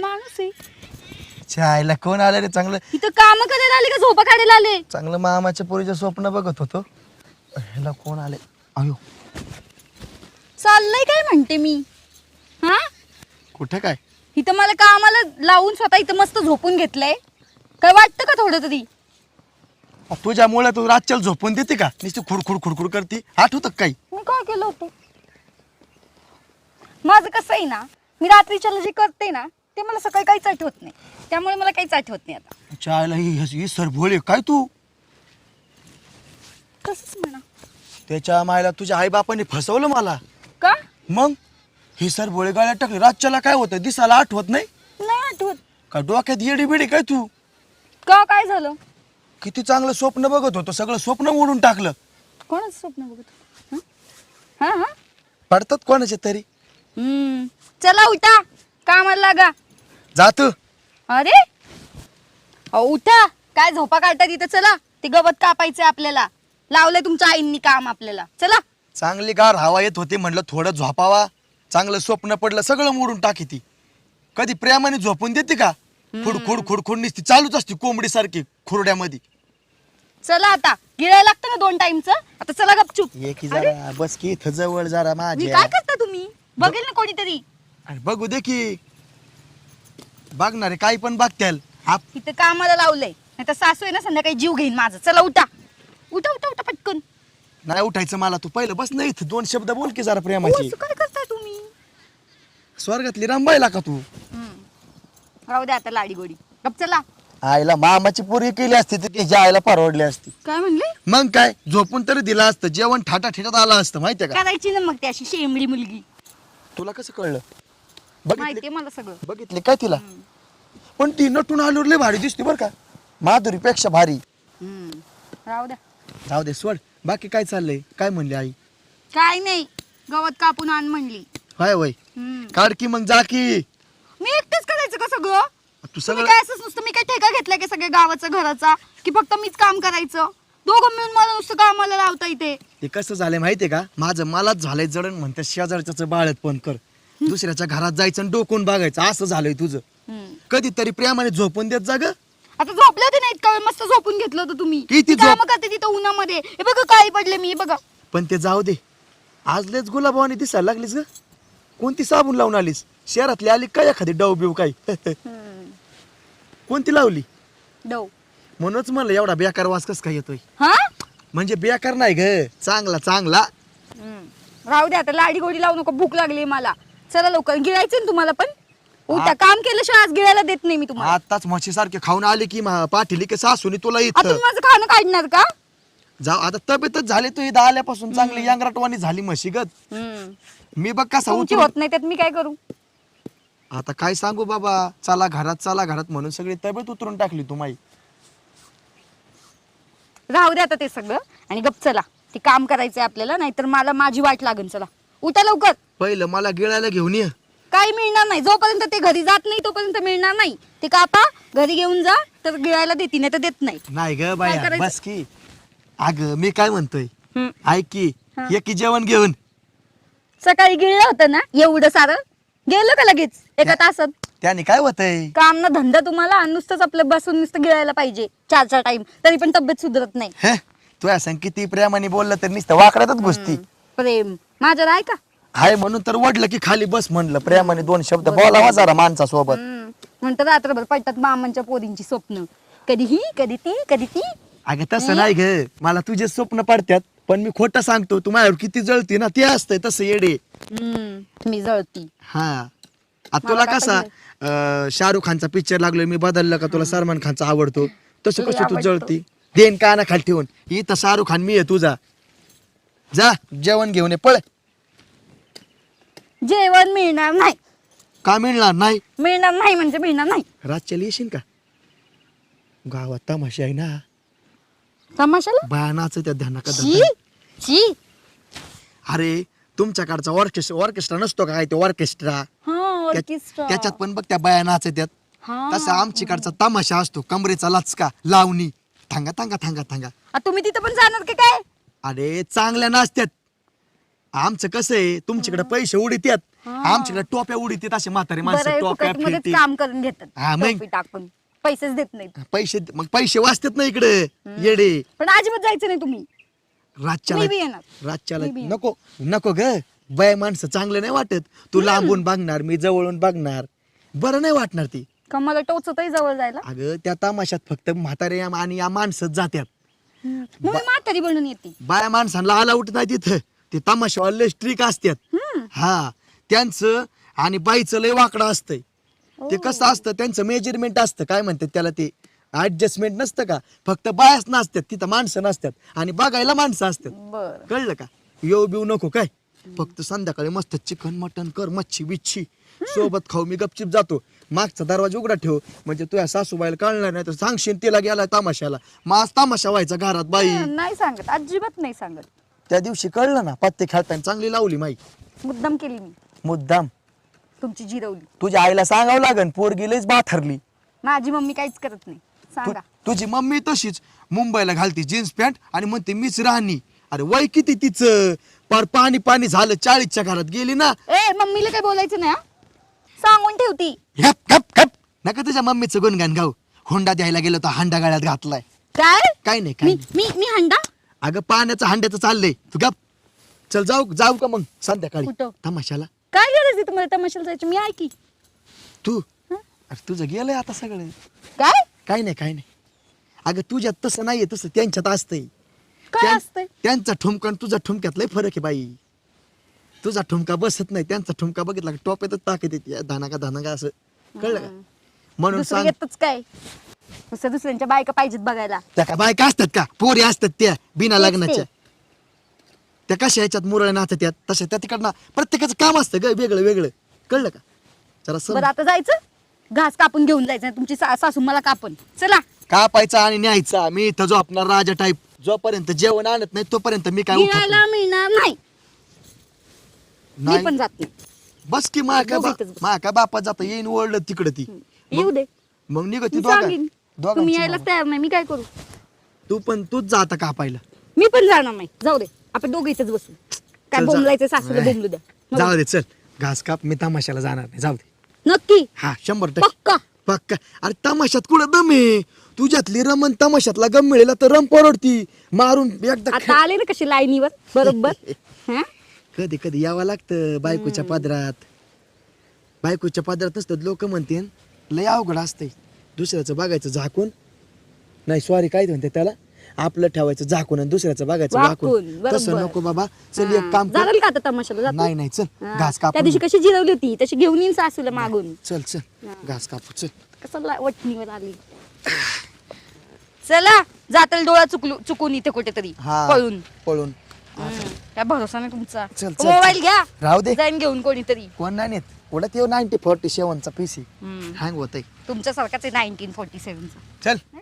माणूस आहे छायला कोण आलं रे चांगलं? इथं काम करायला आले का? झोपा काढायला आले? चांगलं मामाच्या पोरीचं स्वप्न बघत होतो. ह्याला कोण आले? अयो. चाललंय काय म्हणते मी? हा? कुठं काय? इथं मला कामाला लावून स्वतः इथं मस्त झोपून घेतलंय. काय वाटतं का थोडं तरी? तुझ्यामुळे तू रातच्याला झोपून देते का? नुसती खुडखुड खुडखुड करते. आठवतं का काही? मी काय केलं होतं? माझं कसं आहे ना मी रात्रीच्याला जे करते ना ते मला सकाळी काहीच आठवत नाही. त्यामुळे मला काहीच आठवत नाही आता. चायला ही ही सर भोळे काय तू? तसंच म्हणा. त्याच्या मायला तुझ्या आई बापाने फसवलं मला. का? मग? ही सर भोळे गाड्यात टाकली. रातच्याला काय होतं दिसाला आठवत नाही? नाही आठवत. का डोक्यात येडी बिडी काय तू? का काय झालं? किती चांगलं स्वप्न बघत होतो. सगळं स्वप्न मोडून टाकलं. कोणाचं स्वप्न बघत हं? हा हा? पडतात कोणाचे तरी. हम्म. चला उठा. कामाला लागा. जात अरे? अहो, उठा. काय झोपा काढतात इथं? चला. ते गवत कापायचंय आपल्याला. लावलंय तुमच्या आईंनी काम आपल्याला. चला. चांगली गार हवा येत होती म्हणलं थोडं झोपावा. चांगलं स्वप्न पडलं सगळं मोडून टाकी ती कधी प्रेमाने झोपून देते का? खुड खुड खुड खुड निसती. चालूच असते कोंबडी सारखी खुरड्यामध्ये. चला आता. गिळायला लागतं ना दोन टाइमचं आता चला गपचूप. ये की अरे, जरा बस की इथं जवळ जरा मी माझ्या काय करता तुम्ही? बघेल ना कोणीतरी. अरे बघू दे की. बघणारे काही पण बघत्याल. आप इथं कामाला लावलंय. नाही तर सासू आहे ना संध्याकाळी जीव घेईन माझा. चला उठा. उठा उठा उठा पटकन. नाही उठायचं मला तू. पहिलं बस नाही इथं. दोन शब्द बोल की जरा ओ, प्रेमाची असं काय करताय तुम्ही? स्वर्गातली रंबायला का तू? हम्म. राहू द्या आता लाडी गोडी. गप चला. आईला मामाची पोरी केली असती तर त्याच्या आईला परवडली असती. काय म्हणले? मग काय? झोपून तरी दिलं असतं. जेवण ठाटा ठेटात आलं असतं. माहितीये का? करायची ना मग ती अशी शेंबडी मुलगी. तुला कसं कळलं? बघितली माहितीये मला सगळं. बघितली काय तिला? पण ती नटून लय भारी दिसते बरं का. माधुरीपेक्षा भारी. हम्म. राहू द्या. जाऊ दे सोड. बाकी काय चाललंय? काय म्हणली आई? काय नाही. गवत कापून आण म्हणली. हाय वय. हम्म. काढ की मग जा की. मी एकटेच करायचं का सगळं? तू तुम्ही सगळं काय असंच नुसतं मी काय ठेका घेतलाय का सगळ्या गावाचा घराचा? की फक्त मीच काम करायचं? दोघं मिळून मला नुसतं कामाला लावता इथे ते कसं झालंय माहितीये का? माझं मलाच झालंय जडण म्हणते शेजारच्याच बाळत पण कर. दुसऱ्याच्या घरात जायचं आणि डोकून बघायचं. असं झालंय तुझं. हम्म. कधीतरी प्रेमाने झोपून देत जा ग. आता झोपले होते नाहीत का मस्त झोपून घेतलं होतं तुम्ही. किती काम झोप? करते तिथं उन्हामध्ये. हे बघा काळी पडले मी हे बघा. पण ते जाऊ दे. आज लेच गुलाबावानी दिसायला लागलीस ग. कोणती साबून लावून आलीस? शहरातली आली काय एखादी डव बिव काय कोणती लावली? डव. म्हणूनच म्हणलं एवढा बेकार वास कस काय येतोय? हा? म्हणजे बेकार नाही ग. चांगला चांगला. हम्म. राहू दे आता लाडी गोडी लावू नको. भूक लागली मला. चला लवकर. गिळायचं ना तुम्हाला पण? उठा. काम केल्याशिवाय आज गिळायला देत नाही मी तुम्हाला. आताच म्हशी सारखे खाऊन आले की पाठीली की सासूनी तुला आता इथं. तुम्ही माझं खाणं काढणार का? जाऊ आता तब्येतच झाली तू इथं आल्यापासून चांगली यंगराटवाणी झाली म्हशीगत मी बघ कसा तुमची उतरून होत नाही त्यात मी काय करू? आता काय सांगू बाबा? चला घरात चला घरात म्हणून सगळी तब्येत उतरून टाकली तू माई. राहू दे आता ते सगळं. आणि गप चला. ते काम करायचंय आपल्याला नाहीतर मला माझी वाट लागेल चला. उठा लवकर. पहिलं मला गिळायला घेऊन ये. काही मिळणार नाही. जोपर्यंत ते घरी जात नाही तोपर्यंत मिळणार नाही. ते कापा घरी घेऊन जा तर गिळायला देते नाही तर देत नाही. नाही ग काय बाया करायचं? बस की. अग मी काय म्हणतोय? हम्म. ऐक की हा. ये की जेवण घेऊन. सकाळी गिळलं होतं ना एवढं सारं? गेलं का लगेच? एका तासात? त्याने काय होतंय? काम ना धंदा तुम्हाला आणि नुसतंच आपलं बसून नुसतं गिळायला पाहिजे चार चार टाइम. तरी पण तब्येत सुधरत नाही. हे? तू असं किती प्रेमाने बोललं तर नुसतं वाकड्यातच घुसती. प्रेम. माझ्यावर आहे का? हाय म्हणून तर वडलं की खाली बस म्हणलं. प्रेमाने दोन शब्द बोलावा जरा माणसासोबत. हम्म. म्हणतात रात्रभर पडतात मामांच्या पोरींची स्वप्न. कधी ही कधी ती कधी ती. अगं तसं नाही ग. मला तुझे स्वप्न पडतात पण मी खोटं सांगतो. तू माझ्यावर किती जळती ना ते असतंय तसं येडे. हम्म. मी जळती. हा. आता मला तुला काय कसा अं, शाहरुख खानचा पिक्चर लागलोय मी बदललं का तुला सलमान खानचा आवडतो? तसं कसं तू आवडतो. जळती? देन काना खाली ठेवून. इथं शाहरुख खान मी आहे तुझा. जा जेवण घेऊन ये पळ. जेवण मिळणार नाही. का मिळणार नाही? मिळणार नाही म्हणजे मिळणार नाही. रातच्याला येशील का? गावात तमाशा आहे ना. तमाशाला? बाया नाच त्या ध्याना का ची ची अरे तुमच्याकडचा ऑर्केस्ट्रा ऑर्केस्ट्रा नसतो का काय ते ऑर्केस्ट्रा हा त्या- ऑर्केस्ट्रा त्याच्यात पण बघ त्या बाया नाचत्यात हा. तसा आमच्याकडचा तमाशा असतो कमरेचा लचका लावणी. थांगा थांगा थांगा थांगा. आ, तुम्ही तिथं पण जाणार का काय? अरे चांगल्या नाचत्यात. आमचं कसं आहे तुमच्याकडे पैसे उडीत्यात हा. आमच्याकडे टोप्या उडीत असे म्हातारे माणसं टोप्या फिरते काम करून घेतात. हा, मग. टोपी टाकून. पैसेच देत नाहीत. पैसे मग पैसे वाचतात ना इकडे. येडे. पण अजिबात जायचं नाही तुम्ही. रातच्याला मी बी येणार. रातच्याला मी बी येणार. नको नको ग. बाय माणसं चांगलं नाही वाटत. तू लांबून बघणार मी जवळून बघणार. बरं नाही वाटणार ती. का मला टोचतही जवळ जायला? अगं त्या तमाशात फक्त म्हातारे आणि या माणसंच जात्यात. हम्म. मग मी म्हातारी बनून येते. बाया माणसांना आला उठत नाही तिथं. ते तमाशावाले स्ट्रिक असतात. हा त्यांचं आणि बाईचं लय वाकडं असतंय. ते कसं असतं त्यांचं मेजरमेंट असतं. काय म्हणतात त्याला ते? ऍडजस्टमेंट नसतं का? फक्त बायाच नसतात तिथं माणसं नसतात आणि बघायला माणसं असतात. बर. कळलं का? येऊ बिऊ नको काय? फक्त संध्याकाळी मस्त चिकन मटन कर मच्छी बिच्छी. सोबत खाऊ मी गपचिप जातो. मागचा दरवाजा उघडा ठेव. म्हणजे तुझ्या सासूबाईला कळणार नाही तर सांगशील तिला गेला तमाशाला. माझ तमाशा व्हायचा घरात बाई. नाही सांगत अजिबात नाही सांगत. त्या दिवशी कळलं ना पत्ते खेळताना चांगली लावली माई. मुद्दाम केली मी. मुद्दाम. तुमची जिरवली. तुझ्या आईला सांगावं लागन पोरगी लयच बाथरली. माझी मम्मी काहीच करत नाही. तु- सांगा. तुझी मम्मी तशीच. मुंबईला घालती जीन्स पॅन्ट आणि म्हणते मीच राहणी. अरे वय किती तिचं? पार पाणी पाणी झालं चाळीसच्या घरात गेली ना. ए मम्मीला काही बोलायचं नाही हा? सांगून ठेवती. हप हप हप नका तुझ्या मम्मीचं गुणगान गाऊ. हुंडा द्यायला गेलो तर हांडा गाड्यात घातलाय. काय? काय नाही काय मी नाही. मी मी हंडा? अगं पाण्याचं हांड्याचं चाललंय. तू गप. चल जाऊ जाऊ का मग संध्याकाळी? कुठं? तमाशाला. काय गरज आहे तुम्हाला तमाशाला जायचं. मी ऐकी तू? हं? अरे तुझं गेलंय आता सगळं. काय? काय नाही काय नाही. अगं तुझ्यात तसं नाहीये तसं त्यांच्यात असतंय. काय त्यां- असतंय? त्यांचा ठुमका आणि तुझा ठुमक्यात लय फरक आहे बाई. तुझा ठुमका बसत नाही त्यांचा ठुमका बघितला की? टोप्यातच ताकद येते. धनाका धनाका असं. कळलं का? म्हणून दुसरं सांग. येतच काय? दुसऱ्या दुसऱ्यांच्या बायका पाहिजेत बघायला. त्या का बायका असतात का? पोरी असतात त्या बिना लग्नाच्या. त्या कशा ह्याच्यात मुरळ नाचत्यात तशा त्या तिकडनं प्रत्येकाचं काम असतं ग वेगळं वेगळं. कळलं का? जरा सम बरं आता जायचं? घास कापून घेऊन जायचं. तुमची सा- सासू मला कापून. चला. कापायचा आणि न्यायचा. मी इथं झोपणार राजा टाईप जोपर्यंत जेवण आणत नाही तोपर्यंत मी काय उठत गिळायला मिळणार नाही. मी नाही. पण जात. नाही बस की मा काय दोघं इथंच बस. मा काय बापा जाता येईन ओढलं तिकडं ती. येऊ दे. मग निघ ती मी दोघा. सांगेन. तुम्ही दोघांची यायलाच मामा. तयार नाही मी काय करू? तू पण तूच जाता कापायला. मी पण जाणार नाही. जाऊ दे. आपण दोघं इथेच बसू. काय चल, जा. बोंबलायचं सासूला नाही. बोंबलू द्या. जाऊ दे चल. घास काप मी तमाशाला जाणार नाही. जाऊ दे. नक्की. हा शंभर टक्के. पक्का. पक्का. अरे तमाशात कुठं दम आहे? तुझ्यातली रमन तमाशातला गम मिळेल तर रम परवडती. मारून एकदा आता आले ना कशी लाईनीवर? बरोबर. हा? कधी कधी यावं लागतं बायकोच्या पदरात. बायकोच्या पदरात नसतं लोक म्हणते लय अवघड असतंय. दुसऱ्याचं बघायचं झाकून. नाही सॉरी काय म्हणते त्याला? आपलं ठेवायचं झाकून आणि दुसऱ्याचं बघायचं वाकून, वाकून बरोबर. तसं नको बाबा. चल. एक काम कर. जाणार का आता तमाशाला? जातो? नाही नाही चल हा. घास त्या कापून दिवशी कशी जिरवली होती? तशी घेऊन येईन सासूला मागून. चल चल घास कापू चल. कसं वटणीवर आली? चला जातील डोळा चुकलू चुकून इथे कुठेतरी. हा पळून. पळून. हम्म. काय भरोसा नाही तुमचा? चल, चल, मोबाईल घ्या. राहू दे. जाईन घेऊन कोणीतरी. कोण नाही नेत. उलट येऊ नाईन्टी फोर्टी सेवनचा पीसी हम्म. हँग होतंय. तुमच्यासारखाच आहे नाईन्टीन फोर्टी सेव्हनचा चल.